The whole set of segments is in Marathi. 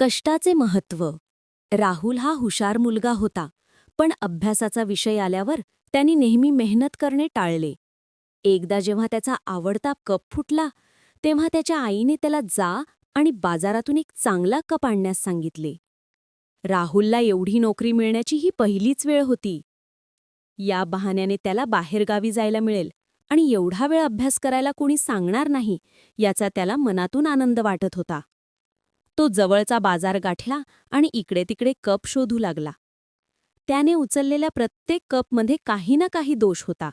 कष्टाचे महत्त्व. राहुल हा हुशार मुलगा होता पण अभ्यासाचा विषय आल्यावर त्यांनी नेहमी मेहनत करणे टाळले. एकदा जेव्हा त्याचा आवडता कप फुटला तेव्हा त्याच्या आईने त्याला जा आणि बाजारातून एक चांगला कप आणण्यास सांगितले. राहुलला एवढी नोकरी मिळण्याची ही पहिलीच वेळ होती. या बहाण्याने त्याला बाहेरगावी जायला मिळेल आणि एवढा वेळ अभ्यास करायला कोणी सांगणार नाही याचा त्याला मनातून आनंद वाटत होता. तो जवळचा बाजार गाठला आणि इकडे तिकडे कप शोधू लागला. त्याने उचललेल्या प्रत्येक कपमध्ये काही ना काही दोष होता.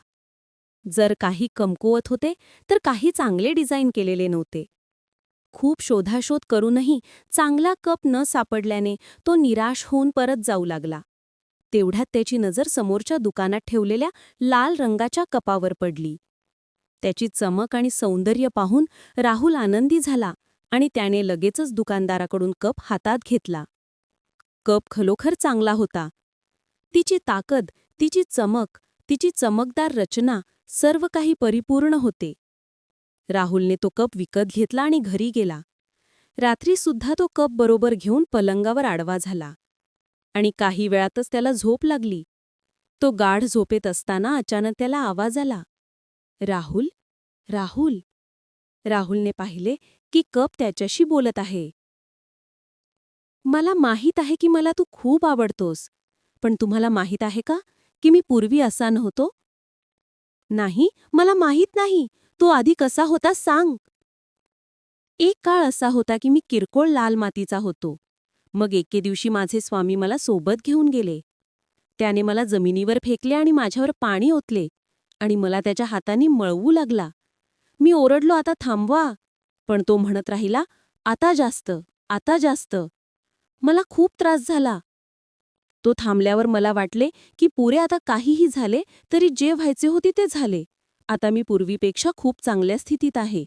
जर काही कमकुवत होते तर काही चांगले डिझाईन केलेले नव्हते. खूप शोधाशोध करूनही चांगला कप न सापडल्याने तो निराश होऊन परत जाऊ लागला. तेवढ्यात त्याची नजर समोरच्या दुकानात ठेवलेल्या लाल रंगाच्या कपावर पडली. त्याची चमक आणि सौंदर्य पाहून राहुल आनंदी झाला. आणि त्याने लगेचच दुकानदाराकडून कप हातात घेतला. कप खरोखर चांगला होता. तिची ताकद तिची चमक तिची चमकदार रचना सर्व काही परिपूर्ण होते. राहुलने तो कप विकत घेतला आणि घरी गेला. रात्रीसुद्धा तो कप बरोबर घेऊन पलंगावर आडवा झाला. आणि काही वेळातच त्याला झोप लागली. तो गाढ झोपेत असताना अचानक त्याला आवाज आला. राहुल? राहुल? राहुलने पाहिले की कप त्याच्याशी बोलत आहे. मला माहीत आहे की मला तू खूप आवडतोस पण तुम्हाला माहीत आहे का की मी पूर्वी असा नव्हतो? नाही मला माहीत नाही. तो आधी कसा होता सांग. एक काळ असा होता की मी किरकोळ लाल मातीचा होतो. मग एके दिवशी माझे स्वामी मला सोबत घेऊन गेले. त्याने मला जमिनीवर फेकले आणि माझ्यावर पाणी ओतले आणि मला त्याच्या हातांनी मळवू लागला. मी ओरडलो आता थांबवा. पण तो म्हणत राहिला आता जास्त आता जास्त. मला खूप त्रास झाला. तो थांबल्यावर मला वाटले की पुरे आता काहीही झाले तरी जे व्हायचे होते ते झाले. आता मी पूर्वीपेक्षा खूप चांगल्या स्थितीत आहे.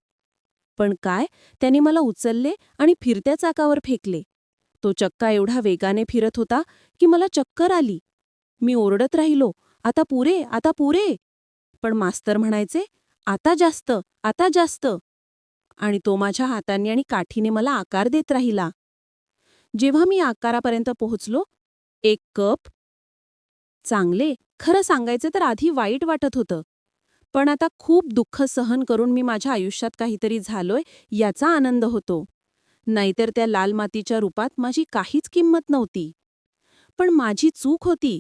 पण काय त्याने मला उचलले आणि फिरत्या चाकावर फेकले. तो चक्का एवढा वेगाने फिरत होता की मला चक्कर आली. मी ओरडत राहिलो आता पुरे आता पुरे. पण मास्तर म्हणायचे आता जास्त आता जास्त. आणि तो माझ्या हातांनी आणि काठीने मला आकार देत राहिला. जेव्हा मी आकारापर्यंत पोहोचलो एक कप. चांगले खरं सांगायचं तर आधी वाईट वाटत होतं. पण आता खूप दुःख सहन करून मी माझ्या आयुष्यात काहीतरी झालोय याचा आनंद होतो. नाहीतर त्या लाल मातीच्या रूपात माझी काहीच किंमत नव्हती. पण माझी चूक होती.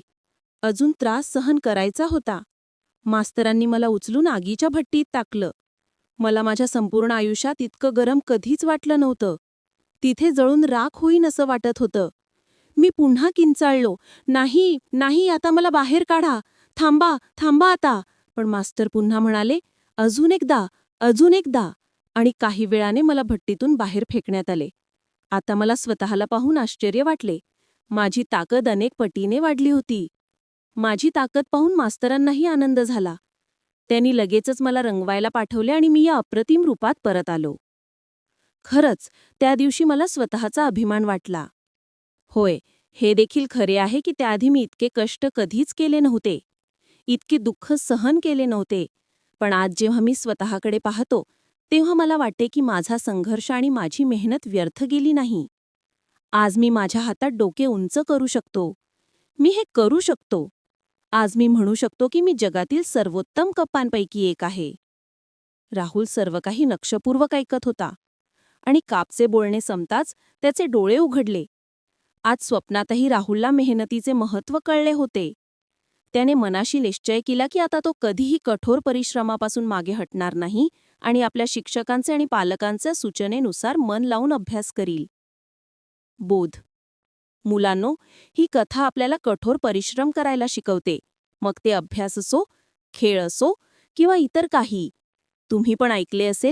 अजून त्रास सहन करायचा होता. मास्तरांनी मला उचलून आगीच्या भट्टीत टाकलं. मला माझ्या संपूर्ण आयुष्यात इतकं गरम कधीच वाटलं नव्हतं. तिथे जळून राख होईन असं वाटत होतं. मी पुन्हा किंचाळलो नाही नाही आता मला बाहेर काढा. थांबा थांबा आता. पण मास्तर पुन्हा म्हणाले अजून एकदा अजून एकदा. आणि काही वेळाने मला भट्टीतून बाहेर फेकण्यात आले. आता मला स्वतःला पाहून आश्चर्य वाटले. माझी ताकद अनेक पटीने वाढली होती. माझी ताकद पाहून मास्तरांनाही आनंद झाला. त्यांनी लगेचच मला रंगवायला पाठवले आणि मी या अप्रतिम रूपात परत आलो. खरंच त्या दिवशी मला स्वतःचा अभिमान वाटला. होय हे देखील खरे आहे की त्याआधी मी इतके कष्ट कधीच केले नव्हते. इतके दुःख सहन केले नव्हते. पण आज जेव्हा मी स्वतःकडे पाहतो तेव्हा मला वाटते की माझा संघर्ष आणि माझी मेहनत व्यर्थ गेली नाही. आज मी माझ्या हातात डोके उंच करू शकतो. मी हे करू शकतो. आज मी म्हणू शकतो की मी जगातील सर्वोत्तम कप्पांपैकी एक आहे. राहुल सर्व काही नक्षपूर्वक ऐकत होता आणि कापचे बोलणे संपताच त्याचे डोळे उघडले. आज स्वप्नातही राहुलला मेहनतीचे महत्त्व कळले होते. त्याने मनाशी निश्चय केला की आता तो कधीही कठोर परिश्रमापासून मागे हटणार नाही आणि आपल्या शिक्षकांचे आणि पालकांच्या सूचनेनुसार मन लावून अभ्यास करील. बोध. मुलांनो ही कथा आपल्याला कठोर परिश्रम करायला शिकवते. मग ते अभ्यास असो खेळ असो किंवा इतर काही. तुम्ही पण ऐकले असेल?